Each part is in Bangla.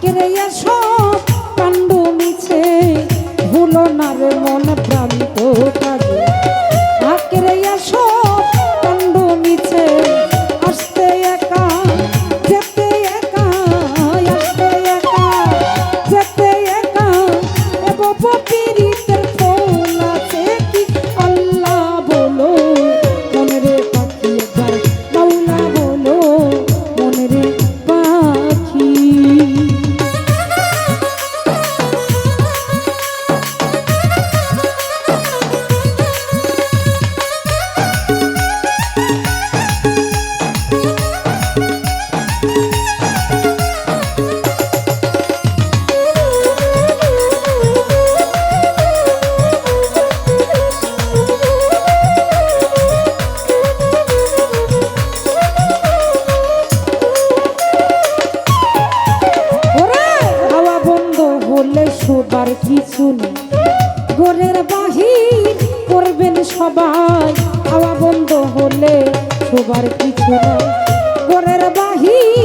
আঁকড়ে সব কাণ্ড মিছে ভুলো না রে মন প্রান্ত কিছু নেই ঘরের বাহির করবেন সবাই হাওয়া বন্ধ হলে সবার কিছু নেই। ঘরের বাহির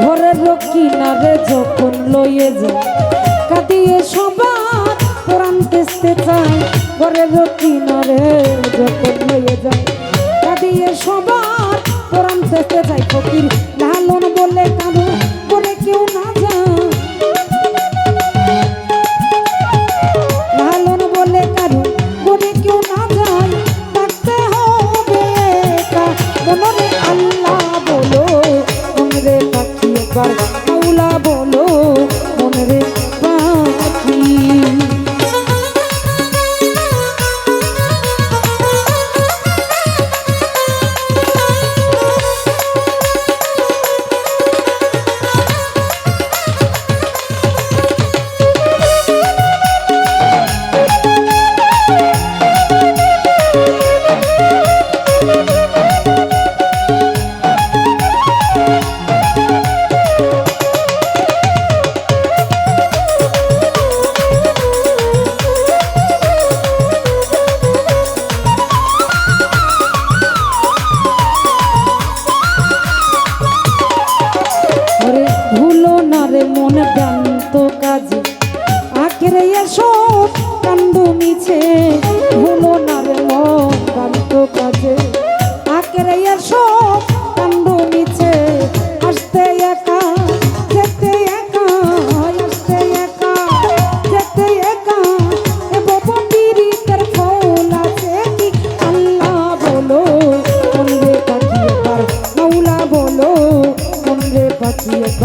ঘরের কিনারে যখন লইয়ে যায়, কাঁদিয়ে সবার কোরআন তেসতে চায়। ঘরের কিনারে যখন লইয়ে যায়, কাঁদিয়ে সবার কোরআন তেসতে চায়। ফকির লালন বলে কাঁদো করে কেউ না যায় বলে কারও করে কেউ না যায় থাকতে হবে মনে